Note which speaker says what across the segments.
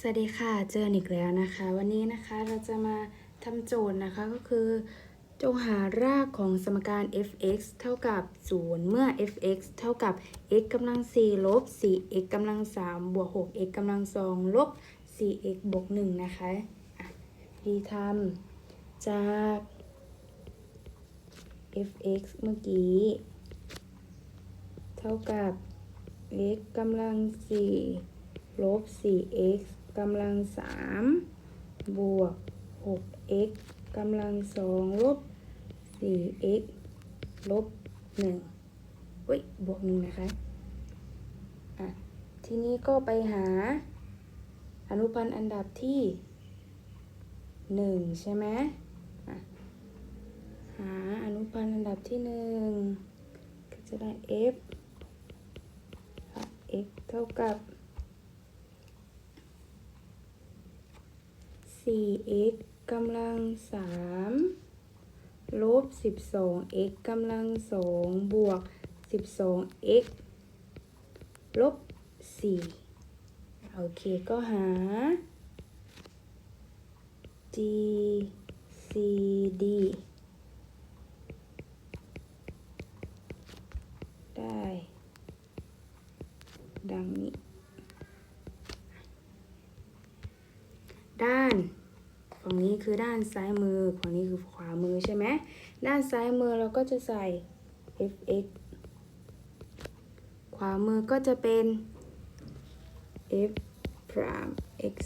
Speaker 1: สวัสดีค่ะ เจอกันอีกแล้วนะคะ วันนี้นะคะเราจะมาทำโจทย์นะคะก็คือ จงหารากของสมการ f(x) เท่ากับ 0 เมื่อ f(x) เท่ากับ x กำลัง4ลบ 4x กำลัง3บวก 6x กำลัง2ลบ 4x บวก1นะคะอะดีทำจาก f(x) เมื่อกี้ เท่ากับ x กำลัง4ลบ 4x กำลัง3บวก 6x กำลัง2ลบ 4x ลบ1อุ้ยบวก1นะคะ อะ ทีนี้ก็ไปหาอนุพันธ์อันดับที่ 1 ใช่ไหมหาอนุพันธ์อันดับที่ 1 ก็จะได้ f x เท่ากับ 4x กำลัง 3 ลบ 12x กำลัง 2 บวก 12x ลบ 4 โอเค ก็หา g c d ได้ ดังนี้ ด้านฝั่งนี้คือด้านซ้ายมือฝั่งนี้คือขวามือใช่ไหมด้านซ้ายมือเราก็จะใส่ fx ขวามือก็จะเป็น f prime x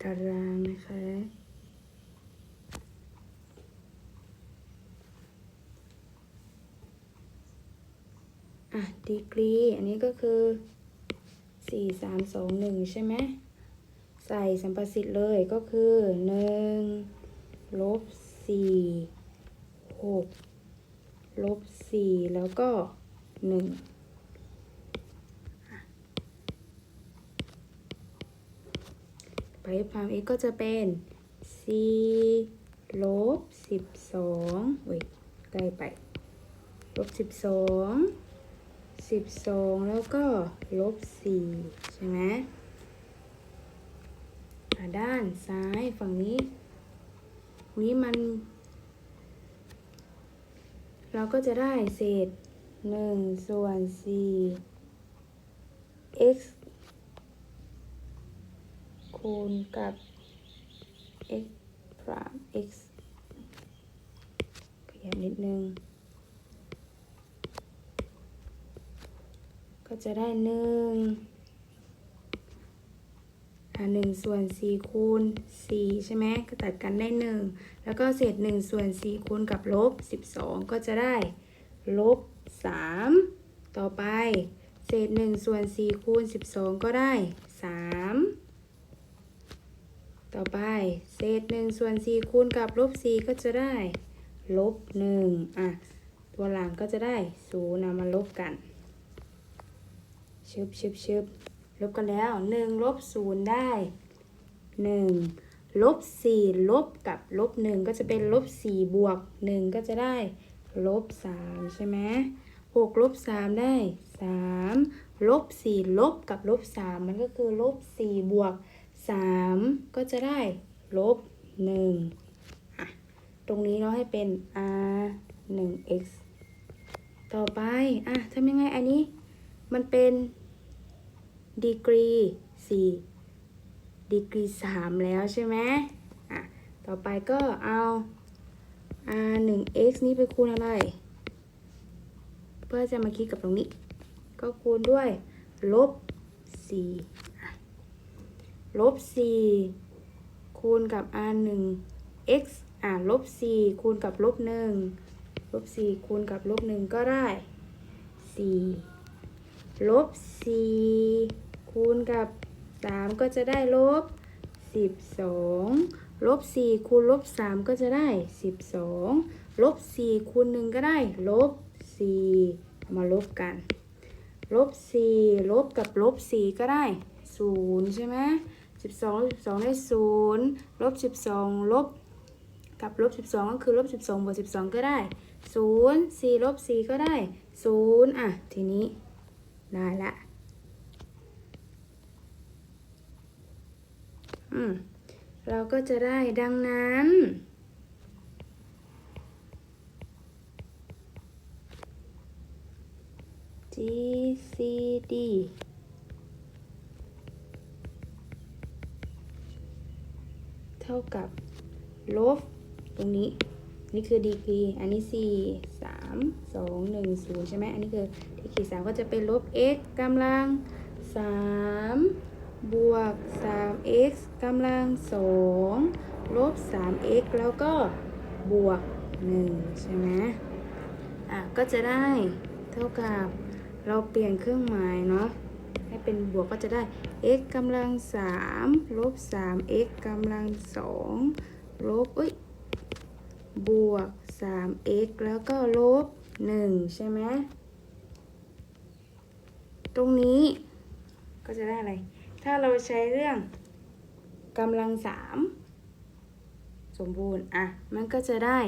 Speaker 1: ตารางนะคะ อะดีกรี อันนี้ก็คือสี่สามสองหนึ่งใช่ไหม ใส่สัมประสิทธิ์เลยก็คือหนึ่งลบสี่หกลบสี่แล้วก็หนึ่งไปพาม x ก็จะเป็นสี่ลบสิบสองเว้ยใกล้ไป ลบสิบ สิบสองแล้วก็ลบสี่ใช่ไหมด้านซ้ายฝั่งนี้นี้มัน เราก็จะได้เศษหนึ่งส่วนสี่ x คูณกับ x พราม x ขยับนิดนึง ก็จะได้หนึ่งหนึ่งส่วนสี่คูณสี่ใช่ไหมก็ตัดกันได้หนึ่งแล้วก็เศษหนึ่งส่วนสี่คูณกับลบสิบสองก็จะได้ลบสามต่อไป เศษหนึ่งส่วนสี่คูณสิบสองก็ได้สามต่อไป เศษหนึ่งส่วนสี่คูณกับลบสี่ก็จะได้ลบหนึ่งอะ ตัวหลังก็จะได้ศูนย์นำมาลบกัน ชึบชึบชึบลบกันแล้วหนึ่งลบศูนย์ได้หนึ่งลบสี่ลบกับลบหนึ่งก็จะเป็นลบสี่บวกหนึ่งก็จะได้ลบสามใช่ไหมหกลบสามได้สามลบสี่ลบกับลบสามมันก็คือลบสี่บวกสามก็จะได้ลบหนึ่งตรงนี้เราให้เป็น r หนึ่ง x ต่อไป อะทำยังไงอันนี้ มันเป็น ดีกรีสี่ดีกรีสามแล้วใช่ไหมอะ ต่อไปก็เอา r หนึ่ง x นี้ไปคูณอะไร เพื่อจะมาคิดกับตรงนี้ ก็คูณด้วย ลบสี่ลบสี่คูณกับ r หนึ่ง x อะลบสี่คูณกับลบหนึ่งลบสี่คูณกับลบหนึ่งก็ได้สี่ลบสี่ คูณกับสามก็จะได้ลบสิบสองลบสี่คูณลบสามก็จะได้สิบสองลบสี่คูณหนึ่งก็ได้ ลบสี่มาลบกัน ลบสี่ลบกับลบสี่ก็ได้ศูนย์ใช่ไหมสิบสองลบสิบสองได้ศูนย์ลบสิบสองลบ กับลบสิบสองก็คือลบสิบสองบวกสิบสองก็ได้ศูนย์สี่ลบสี่ก็ได้ศูนย์อะ ทีนี้ได้ละ อืมเราก็จะได้ดังนั้น GCD เท่ากับลบตรงนี้ นี่คือดีกรี อันนี้ 4 3 2 1 0 ใช่ไหม อันนี้คือดีกรี3ก็จะเป็นลบ x กำลัง 3 บวก 3x กำลัง2ลบ 3x แล้วก็บวก 1 ใช่ไหมอะ ก็จะได้เท่ากับเราเปลี่ยนเครื่องหมายเนาะให้เป็นบวกก็จะได้ x กำลัง 3 ลบ 3x กำลัง 2 ลบเอ้ยบวก 3x แล้วก็ลบ 1 ใช่ไหมตรงนี้ก็จะได้อะไร ถ้าเราใช้เรื่องกำลัง3สมบูรณ์ อะ มันก็จะได้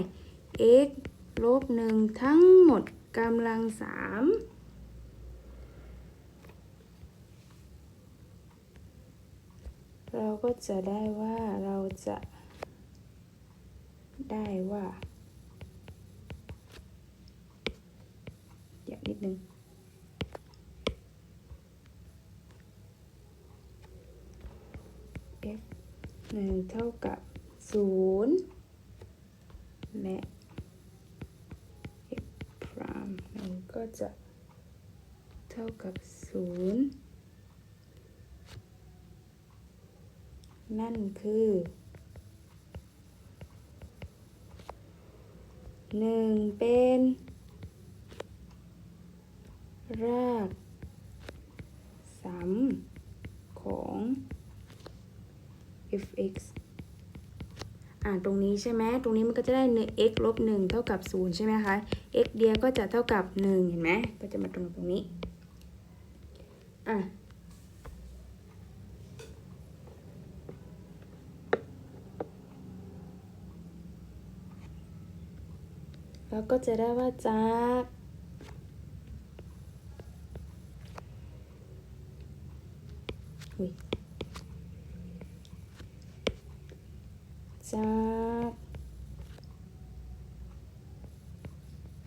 Speaker 1: x ลบ1ทั้งหมดกำลัง3เราก็จะได้ว่าเราจะได้ว่าเดี๋ยวนิดนึง f หนึ่งเท่ากับศูนย์และ f พรามหนึ่งก็จะเท่ากับศูนย์นั่นคือหนึ่งเป็น รากสามของ fx อ่านตรงนี้ใช่ไหมตรงนี้มันก็จะได้หนึ่ง x ลบหนึ่งเท่ากับศูนย์ใช่ไหมคะ x เดียวก็จะเท่ากับหนึ่งเห็นไหมก็จะมาตรงตรงนี้ อะแล้วก็จะได้ว่าจากอุ๊ยจาก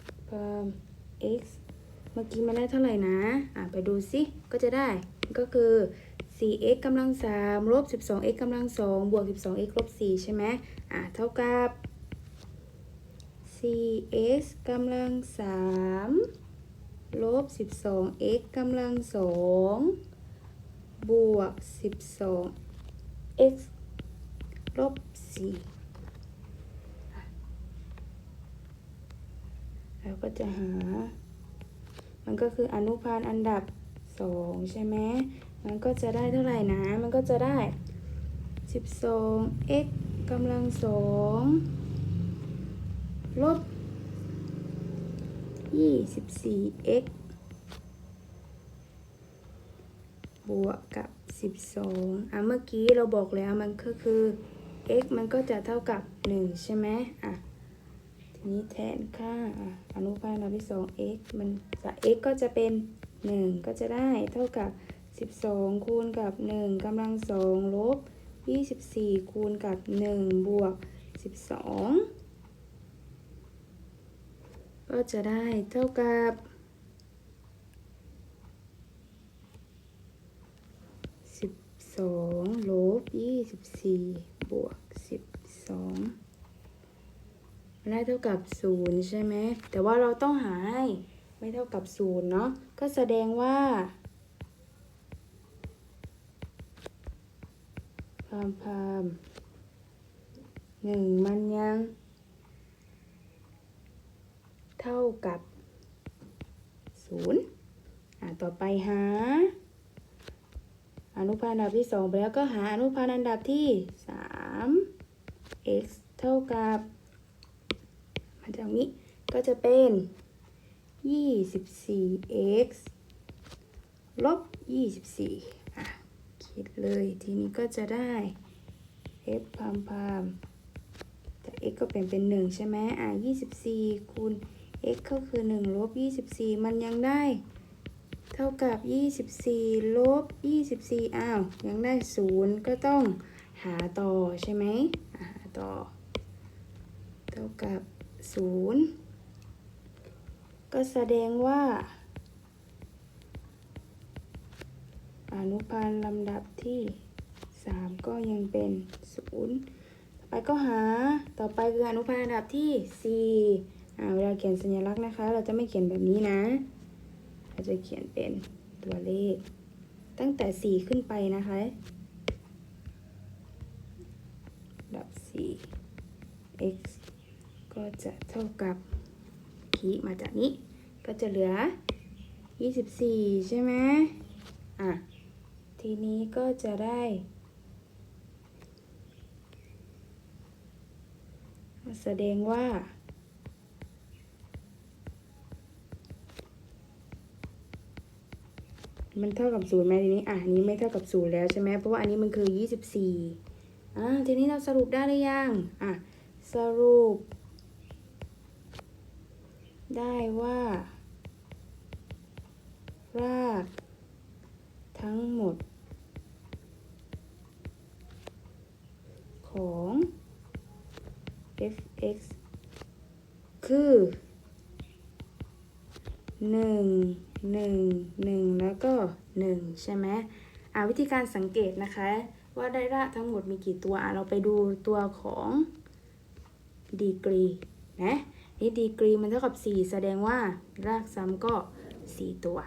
Speaker 1: เพิ่ม x เมื่อกี้มันได้เท่าไหร่นะ อะไปดูสิก็จะได้ ก็คือ 4x กำลัง3ลบ 12x กำลัง2บวก 12x ลบ 4 ใช่ไหมอะเท่ากับ 4x กำลัง3ลบ 12x กำลัง2บวก 12x ลบ 4 แล้วก็จะหา มันก็คืออนุพันธ์อันดับ 2 ใช่ไหม มันก็จะได้เท่าไหร่นะ มันก็จะได้ 12x กำลัง2ลบ 24x บวกกับ 12 อะ เมื่อกี้เราบอกแล้วมันก็คือ x มันก็จะเท่ากับ 1 ใช่ไหมอะ นี้แทนค่าอนุพันธ์เราที่สอง x มันจะ x ก็จะเป็น 1 ก็จะได้เท่ากับ 12 คูณกับ 1กำลังสองลบ 24 คูณกับ 1 บวก 12 ก็จะได้เท่ากับ 12ลบ24 บวก 12 ได้เท่ากับ0ใช่ไหมแต่ว่าเราต้องหาให้ไม่เท่ากับ0เนาะก็แสดงว่า พามพามหนึ่งมันยัง เท่ากับ0อ่าต่อไปหา อนุพันธ์อันดับที่ 2 ไปแล้วก็หาอนุพันธ์อันดับที่ 3 x เท่ากับ จากนี้ก็จะเป็นยี่สิบสี่ x ลบยี่สิบสี่อะ คิดเลยทีนี้ก็จะได้ f พามพามจาก x ก็เป็นเป็นหนึ่งใช่ไหมอะยี่สิบสี่คูณ x ก็คือหนึ่งลบยี่สิบสี่มันยังได้ เท่ากับยี่สิบสี่ลบยี่สิบสี่อ้าว ยังได้ศูนย์ก็ต้องหาต่อใช่ไหมหาต่อ เท่ากับ ศูนย์ก็แสดงว่า อนุพันธ์ลำดับที่สามก็ยังเป็นศูนย์ต่อไปก็หา ต่อไปคืออนุพันธ์ลำดับที่สี่อ่าเวลาเขียนสัญลักษณ์นะคะ เราจะไม่เขียนแบบนี้นะ เราจะเขียนเป็นตัวเลข ตั้งแต่สี่ขึ้นไปนะคะ ดับสี่ x ก็จะเท่ากับขีมาจากนี้ ก็จะเหลือ 24 ใช่ไหมอะ ทีนี้ก็จะได้แสดงว่า มันเท่ากับศูนย์ไหมทีนี้ อะนนี้ไม่เท่ากับศูนย์แล้วใช่ไหมเพราะว่าอันนี้มันคือ 24อ่าทีนี้เราสรุปได้หรือยัง อะ สรุป ได้ว่า รากทั้งหมด ของ f(x) คือหนึ่งหนึ่งหนึ่งแล้วก็หนึ่งใช่ไหมอ่าวิธีการสังเกตนะคะ ว่าได้รากทั้งหมดมีกี่ตัวอะเราไปดูตัวของดีกรีนะ นี่ดีกรีมันเท่ากับ 4 แสดงว่ารากซ้ำก็ 4 ตัว